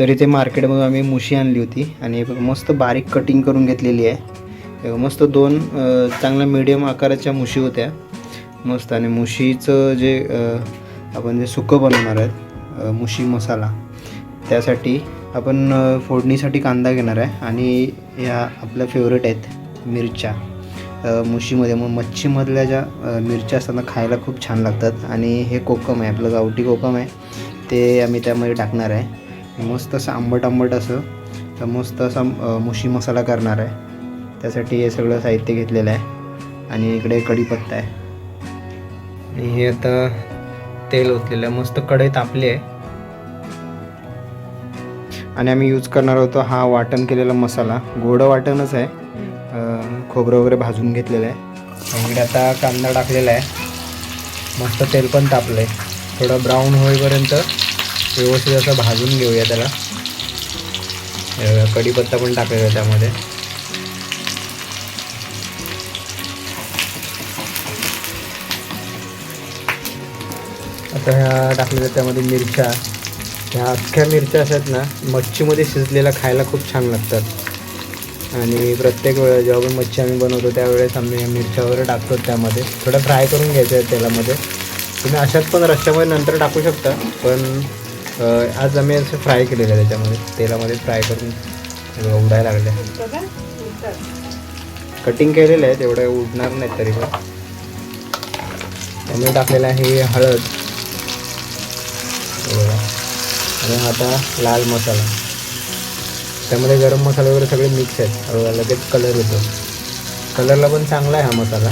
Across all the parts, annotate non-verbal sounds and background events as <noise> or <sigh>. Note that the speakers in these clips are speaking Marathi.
तरी ते मार्केटमधून आम्ही मुशी आणली होती. आणि मस्त बारीक कटिंग करून घेतलेली आहे. मस्त दोन चांगल्या मीडियम आकाराच्या मुशी होत्या. मस्त. आणि मुशीचं जे आपण जे सुकं बनवणार आहेत मुशी मसाला त्यासाठी आपण फोडणीसाठी कांदा घेणार आहे. आणि ह्या आपल्या फेवरेट आहेत मिरच्या. मुशीमध्ये. मग मच्छीमधल्या ज्या मिरच्या असतात ना खायला खूप छान लागतात. आणि हे कोकम आहे आपलं गावठी कोकम आहे. ते आम्ही त्यामध्ये टाकणार आहे. मस्त असं आंबट आंबट असं. तर मस्त असा मुशी मसाला करणार आहे. त्यासाठी हे सगळं साहित्य घेतलेलं आहे. आणि इकडे कढीपत्ता आहे. आणि हे आता तेल ओतलेलं आहे. मस्त कढई तापली आहे. आणि आम्ही यूज करणार होतो हा वाटण केलेला मसाला. गोडं वाटणच आहे. खोबरं वगैरे भाजून घेतलेलं आहे. इकडे आता कांदा टाकलेला आहे. मस्त तेल पण तापलं आहे थोडं ब्राऊन होईपर्यंत व्यवस्थित असं भाजून घेऊया त्याला. कढीपत्ता पण टाकलेला त्यामध्ये. आता ह्या टाकलेल्या त्यामध्ये मिरच्या. ह्या अख्ख्या मिरच्या असतात ना मच्छीमध्ये शिजलेल्या खायला खूप छान लागतात. आणि प्रत्येक वेळेस जेव्हा पण मच्छी आम्ही बनवतो त्यावेळेस आम्ही मिरच्या वगैरे टाकतो त्यामध्ये. थोडं फ्राय करून घ्यायचं आहे तेलामध्ये. तुम्ही अशात पण रश्श्यामध्ये नंतर टाकू शकता पण आज आम्ही असं फ्राय केलेलं आहे त्याच्यामध्ये. तेलामध्ये फ्राय करून उडायला लागले कटिंग केलेलं आहे तेवढं उडणार नाही तरी पण. त्यामुळे टाकलेलं आहे हळद. आणि आता लाल मसाला. त्यामध्ये गरम मसाला वगैरे सगळे मिक्स आहेत. हे लगेच कलर येतो. कलरला पण चांगला आहे हा मसाला.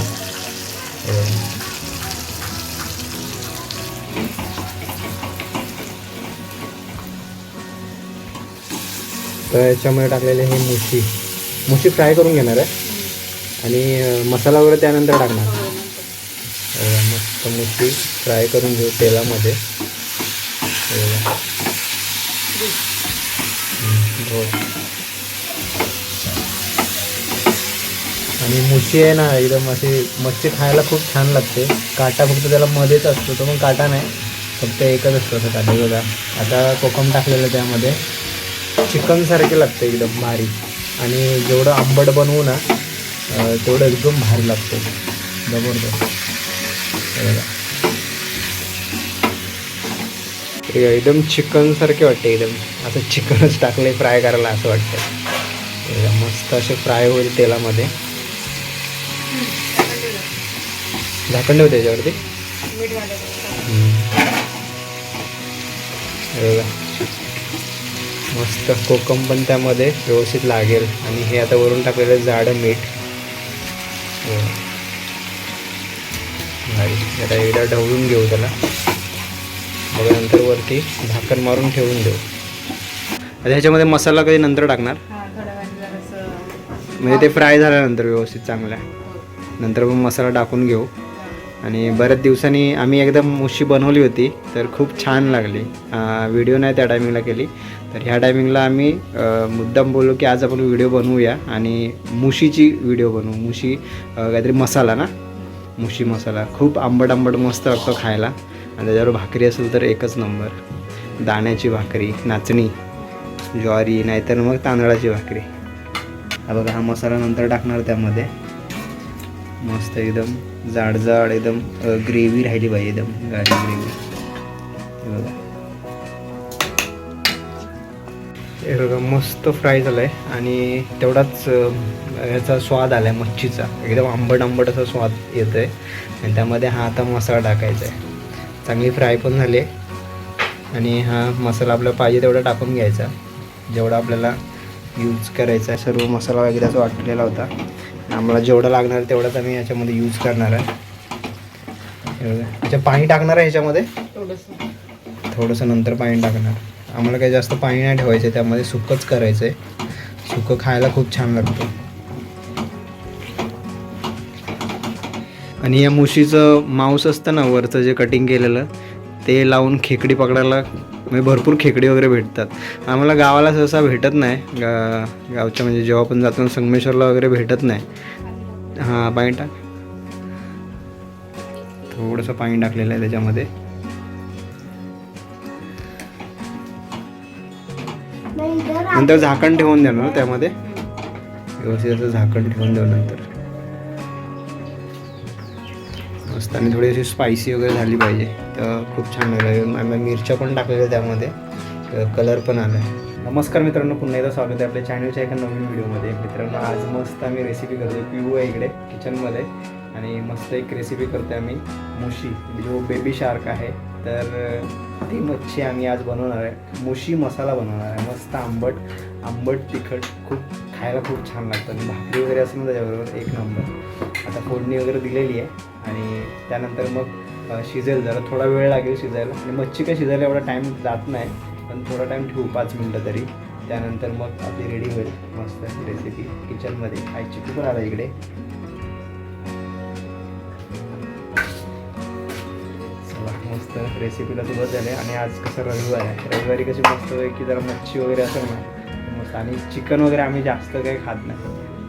तर याच्यामध्ये टाकलेले हे मुशी. मुशी फ्राय करून घेणार आहे. आणि मसाला वगैरे त्यानंतर टाकणार. हे मस्त मुशी फ्राय करून घेऊ तेलामध्ये. हे. आणि मुशी आहे ना एकदम अशी मच्छी खायला खूप छान लागते. काटा फक्त त्याला मध्येच असतो तो पण काटा नाही. फक्त एकच असतो असं काटा बघा. आता कोकम टाकलेलं त्यामध्ये. चिकनसारखे लागते एकदम भारी. आणि जेवढं आंबट बनवू ना तेवढं एकदम भारी लागते. जबरदस्त. एकदम चिकनसारखे वाटते एकदम. असं चिकनच टाकले फ्राय करायला असं वाटतं. मस्त असे फ्राय होईल तेलामध्ये. झाकण ठेवते त्याच्यावरती मस्त कोकम पण त्यामध्ये व्यवस्थित लागेल. आणि हे आता वरून टाकलेलं जाडं मीठ. हे. आता एकदा ढवळून घेऊ त्याला. मग नंतर वरती झाकण मारून ठेवून देऊ. आता ह्याच्यामध्ये मसाला कधी नंतर टाकणार? म्हणजे ते फ्राय झाल्यानंतर व्यवस्थित चांगल्या नंतर मग मसाला टाकून घेऊ. आणि बऱ्याच दिवसांनी आम्ही एकदम मुशी बनवली होती तर खूप छान लागली. व्हिडिओ नाही त्या टायमिंगला केली. तर ह्या टायमिंगला आम्ही मुद्दाम बोललो की आज आपण व्हिडिओ बनवूया आणि मुशीची व्हिडिओ बनवू. मुशी काहीतरी मसाला ना? मुशी मसाला. खूप आंबट आंबट मस्त लागतो खायला. आणि त्याच्यावर भाकरी असेल तर एकच नंबर. दाण्याची भाकरी नाचणी ज्वारी नाहीतर मग तांदळाची भाकरी. हा बघा हा मसाला नंतर टाकणार त्यामध्ये. मस्त एकदम जाड जाड एकदम ग्रेव्ही राहिली पाहिजे एकदम गाडी ग्रेव्ही बघा. मस्त फ्राय झालं आहे आणि तेवढाच ह्याचा स्वाद आला आहे मच्छीचा. एकदम आंबट आंबट असा स्वाद येतो आहे आणि त्यामध्ये हा आता मसाला टाकायचा आहे चांगली फ्राय पण झाली. आहे आणि हा मसाला आपल्याला पाहिजे तेवढा टाकून घ्यायचा. जेवढा आपल्याला यूज करायचा आहे सर्व मसाला एकदाच वाटलेला होता. आम्हाला जेवढं लागणार तेवढाच आम्ही याच्यामध्ये यूज करणार आहे. याच्यात पाणी टाकणार आहे ह्याच्यामध्ये? थोडंसं नंतर पाणी टाकणार. आम्हाला काही जास्त पाणी नाही ठेवायचं आहे त्यामध्ये सुकंच करायचं आहे सुकं खायला खूप छान लागतं. आणि या मुशीचं मांस असतं ना वरचं जे कटिंग केलेलं ते लावून खेकडी पकडायला म्हणजे भरपूर खेकडी वगैरे भेटतात. आम्हाला गावाला सहसा भेटत नाही. गा गावच्या म्हणजे जेव्हा पण जातो संगमेश्वरला वगैरे भेटत नाही. हां पाणी टाक. थोडंसं पाणी टाकलेलं आहे त्याच्यामध्ये. नंतर झाकण ठेवून देणार ना त्यामध्ये. व्यवस्थित असं झाकण ठेवून देऊ नंतर. मस्त आणि थोडी अशी स्पायसी वगैरे झाली पाहिजे. तर खूप छान लागेल मिरच्या पण टाकलेल्या त्यामध्ये. कलर पण आला आहे नमस्कार मित्रांनो पुन्हा एकदा स्वागत आहे आपल्या चॅनलच्या एका नवीन व्हिडिओमध्ये मित्रांनो आज मस्त आम्ही रेसिपी करतोय पिऊ आहे इकडे किचनमध्ये आणि मस्त एक रेसिपी करतोय आम्ही. मुशी. म्हणजे जो बेबी शार्क आहे तर ती मच्छी आम्ही आज बनवणार आहे. मुशी मसाला बनवणार आहे. मस्त आंबट आंबट तिखट खूप खायला खूप छान लागतं. आणि भाकरी वगैरे असेल ना त्याच्याबरोबर एक नंबर आता फोडणी वगैरे दिलेली आहे. आणि त्यानंतर मग शिजेल जरा थोडा वेळ लागेल शिजायला. आणि मच्छी काय शिजायला एवढा टाईम जात नाही. पण थोडा टाईम ठेवू पाच मिनटं तरी. त्यानंतर मग आपली रेडी होईल. मस्त रेसिपी किचनमध्ये आई चिकू पण आला इकडे. रेसिपीला सुरुवात झाली आणि आज कसं रविवार आहे. रविवारी कशी मस्त की जरा मच्छी वगैरे असेल ना मस्त. आणि चिकन वगैरे आम्ही जास्त काही खात नाही.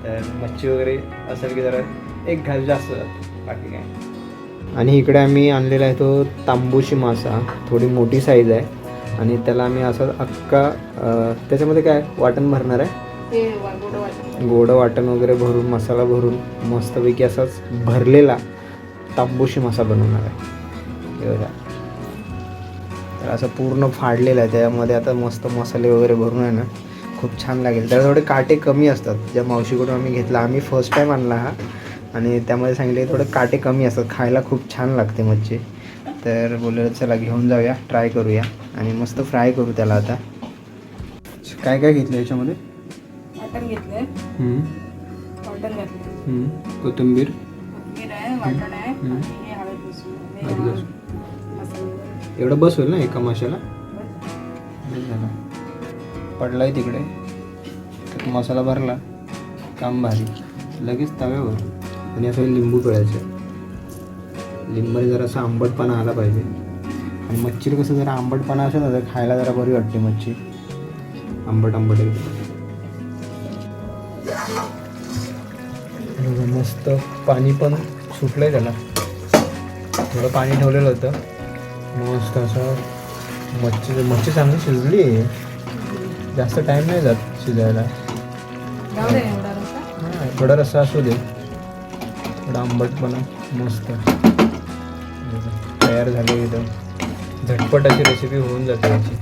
तर मच्छी वगैरे असेल की जरा एक घास जास्त जातो. बाकी काय आणि इकडे आम्ही आणलेला आहे तो तांबूशी मासा. थोडी मोठी साईज आहे. आणि त्याला आम्ही असं अख्खा अं, त्याच्यामध्ये काय वाटण भरणार आहे? गोडं वाटण. वगैरे भरून मसाला भरून मस्तपैकी असाच भरलेला तांबूशी मासा बनवणार आहे. तर असं पूर्ण फाडलेलं आहे. त्यामध्ये आता मस्त मसाले वगैरे भरून आहे ना खूप छान लागेल. त्याला थोडे काटे कमी असतात. ज्या मावशीकडून आम्ही घेतला आम्ही फर्स्ट टाईम आणला हा. आणि त्यामध्ये सांगितले थोडे काटे कमी असतात. खायला खूप छान लागते मच्छी. तर बोललेलं चला घेऊन जाऊया. ट्राय करूया. आणि मस्त फ्राय करू त्याला आता. काय काय घेतलं याच्यामध्ये? वाटण घेतलंय हम्म. वाटण घातलं. हम्म. कोथिंबीर. कोथिंबीर आहे वाटण आहे हम्म. आणि हळद एवढं बस होईल ना एका माशाला? पडलाय तिकडे. तर मसाला भरला. काम भारी. लगेच तव्यावर. आणि असं लिंबू पिळायचं. लिंबाने जरासा आंबटपणा आला पाहिजे. आणि मच्छीला कसं जरा आंबटपणा असेल ना तर खायला जरा बरी वाटते मच्छी. आंबट आंबट मस्त पाणी पण सुटलंय त्याला. थोडं पाणी ठेवलेलं होतं. मस्त असं मच्छी मच्छी चांगली शिजली. आहे जास्त टाईम नाही जात शिजायला. थोडा रस्सा असू दे. थोडा आंबटपणा मस्त. तयार झाली एकदम. झटपट अशी रेसिपी होऊन जाते याची.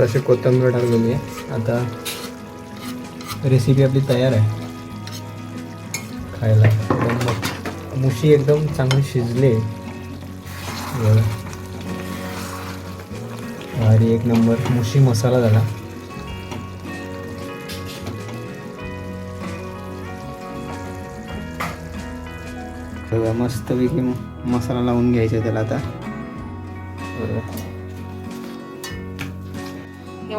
मस्त अशी कोथंबीर टाकलेली आहे. आता रेसिपी आपली तयार आहे. खायला. एकदम मुशी एकदम चांगली शिजले. आणि एक नंबर मुशी मसाला झाला. मस्तपैकी मसाला लावून घ्यायचा त्याला आता.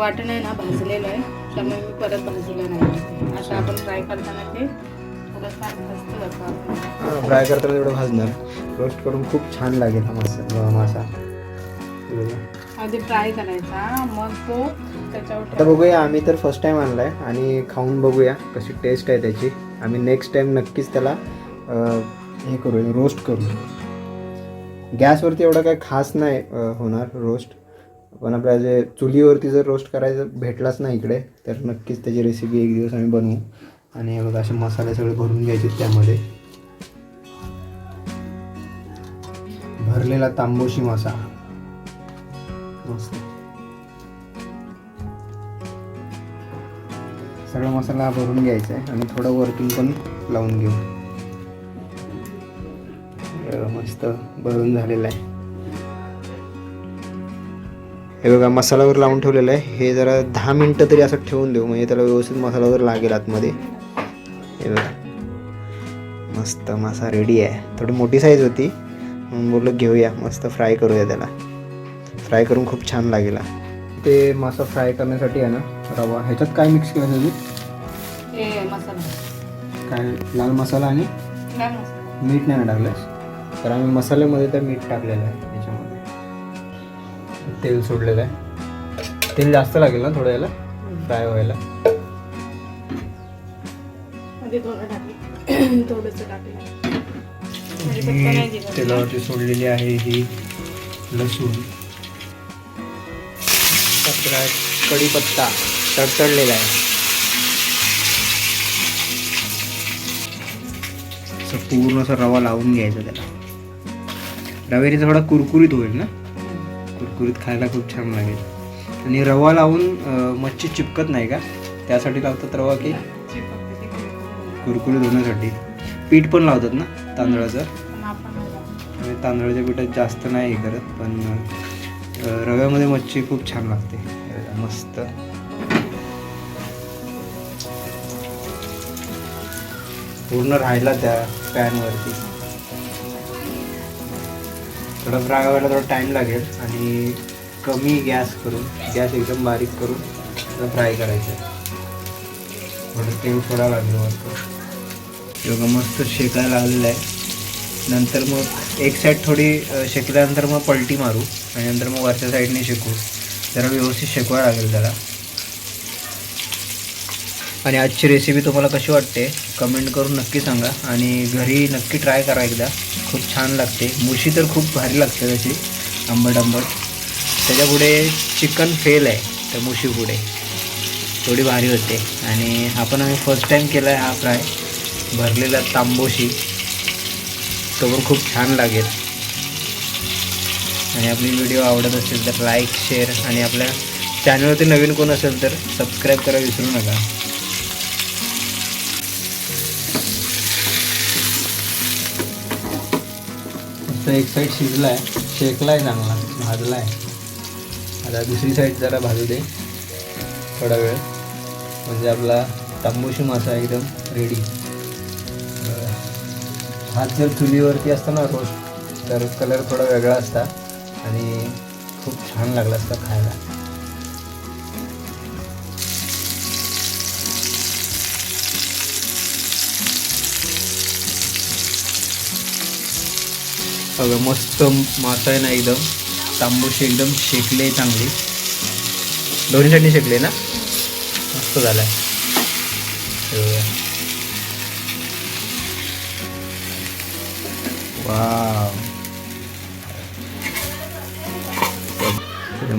वाटण आहे ना भाजलेलं आहे. त्यामुळे मी परत भाजलं नाही. आता आपण फ्राय करताना ते. फ्राय करताना तेवढं भाजणार. रोस्ट करून खूप छान लागेल हा मसा मासा. आधी फ्राय करायचा. मग तो त्याच्यावर आता बघूया आम्ही तर फर्स्ट टाइम आणलाय आणि खाऊन बघूया कशी टेस्ट आहे त्याची. आम्ही नेक्स्ट टाइम नक्कीच त्याला हे करू रोस्ट करू गॅसवरती एवढं काही खास नाही होणार रोस्ट पण आपल्या जे चुलीवरती जर रोस्ट करायचं भेटलाच नाही इकडे तर नक्कीच त्याची रेसिपी एक दिवस आम्ही बनवू. आणि हे बघा असे मसाले सगळे भरून घ्यायचे त्यामध्ये. भरलेला तांबोशी मासा. मस्त. सगळा मसाला भरून घ्यायचा आहे आणि थोडं वरतून पण लावून घेऊ. मस्त भरून झालेला आहे. हे बघा मसालावर लावून ठेवलेलं आहे. हे जरा दहा मिनटं तरी असं ठेवून देऊ. म्हणजे त्याला व्यवस्थित मसाला वगैरे लागेल आतमध्ये. हे बघा. मस्त मासा रेडी आहे. थोडी मोठी साईज होती. म्हणून बोललो घेऊया. मस्त फ्राय करूया त्याला. फ्राय करून खूप छान लागेल. ते मासा फ्राय करण्यासाठी आहे ना रवा. ह्याच्यात काय मिक्स केलं तुम्ही? हे मसाला. काय लाल मसाला आणि मीठ नाही ना टाकलंस? तर आम्ही मसाल्यामध्ये तर मीठ टाकलेलं आहे. याच्यामध्ये तेल सोडलेलं आहे. तेल जास्त लागेल ना थोडं याला? फ्राय व्हायला. <clears throat> तेलावरती सोडलेली आहे ही लसूण. कढीपत्ता तडतडलेला आहे. पूर्ण असा रवा लावून घ्यायचा त्याला. रव्याने थोडा कुरकुरीत होईल ना? कुरकुरीत खायला खूप छान लागेल. आणि रवा लावून मच्छी चिपकत नाही का? त्यासाठी लावतात रवा की कुरकुरीत. होण्यासाठी. पीठ पण लावतात ना तांदळाचं? आणि तांदळाच्या पिठात जास्त नाही हे करत पण रव्यामध्ये मच्छी खूप छान लागते. मस्त. पूर्ण राहिला त्या पॅनवरती. थोडा फ्राय व्हायला थोडा टाईम लागेल आणि कमी गॅस करून गॅस एकदम बारीक करून फ्राय करायचं. थोडं तेल थोडा लागेल वरती योगा मस्त शेकायला लागलेलं आहे. नंतर मग एक साईड थोडी शेकल्यानंतर मग पलटी मारू आणि नंतर मग वरच्या साईडने शेकू. जरा व्यवस्थित शेकवा लागेल त्याला आणि आजची रेसिपी तुम्हाला कशी वाटते? कमेंट करून नक्की सांगा आणि घरी नक्की ट्राय करा एकदा. खूप छान लागते. मुशी तर खूप भारी लागते त्याची आंबट आंबट त्याच्यापुढे चिकन फेल आहे त्या मुशी पुढे. थोडी भारी होते. आणि आपण आम्ही फर्स्ट टाईम केला आहे हा फ्राय. भरलेला तांबोशी. तो पण खूप छान लागेल. आणि आपली व्हिडिओ आवडत असेल तर लाईक शेअर आणि आपल्या चॅनलवरती नवीन कोण असेल तर सबस्क्राईब करा विसरू नका. आता एक साईड शिजला आहे. शेकला आहे चांगला. भाजला आहे. आता दुसरी साईड जरा भाजू दे. थोडा वेळ. म्हणजे आपला तांबूशी मासा एकदम रेडी हात जर चुलीवरती असता ना रोस्ट तर कलर थोडा वेगळा असता. आणि खूप छान लागला असता खायला. बघा मस्त मासा आहे ना एकदम. तांबूशी एकदम शेकले चांगली. दोन्ही चटणी शेकले ना? मस्त झालाय. हे वाव.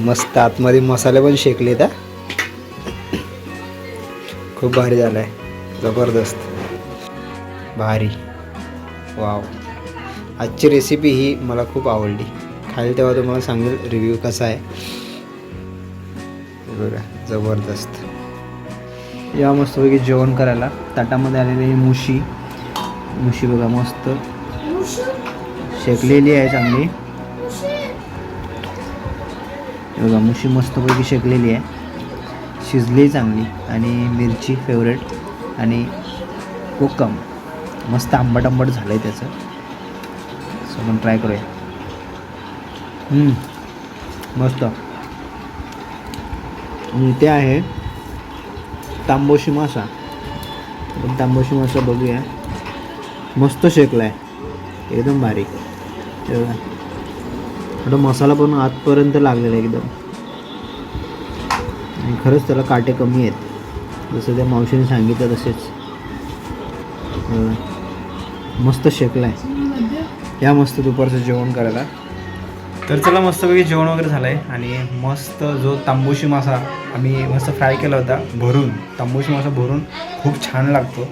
मस्त आतमध्ये मसाले पण शेकले का खूप भारी झालाय. जबरदस्त. भारी. वाव. आजची रेसिपी ही मला खूप आवडली. खाली तेव्हा तुम्हाला सांगेल रिव्ह्यू कसा आहे. बघा जबरदस्त. या मस्तपैकी जेवण करायला ताटामध्ये आलेली ही मुशी. मुशी बघा मस्त. शेकलेली आहे चांगली. बघा मुशी मस्तपैकी शेकलेली आहे. शिजली चांगली आणि मिरची फेवरेट आणि कोकम. मस्त आंबट आंबट झालं आहे त्याचं. आपण ट्राय करूया. मस्त. ते आहे तांबोशी मासा. आपण तांबोशी मासा बघूया. मस्त शेकला आहे एकदम बारीक हे थोडा मसाला पण आतपर्यंत लागलेला आहे एकदम. आणि खरंच त्याला काटे कमी आहेत. जसं त्या मावशीने सांगितलं तसेच. मस्त शेकला आहे या मस्त दुपारचं जेवण करायला. तर चला मस्तपैकी जेवण वगैरे झालं आहे आणि मस्त जो तांबूशी मासा आम्ही मस्त फ्राय केला होता भरून तांबूशी मासा भरून खूप छान लागतो.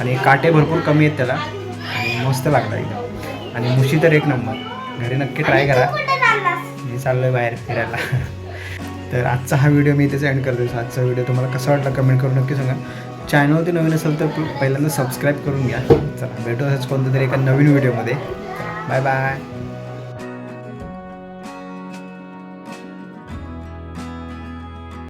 आणि काटे भरपूर कमी आहेत त्याला आणि मस्त लागला एकदम. आणि मुशी तर एक नंबर. घरी नक्की ट्राय करा. मी चाललो आहे बाहेर फिरायला. तर आजचा हा व्हिडिओ मी इथेच एंड करतो आजचा व्हिडिओ तुम्हाला कसा वाटला कमेंट करून नक्की सांगा. चॅनलवरती नवीन असेल तर पहिल्यांदा सबस्क्राईब करून घ्या. चला भेटू असंच कोणत्या तरी एका नवीन व्हिडिओमध्ये bye bye.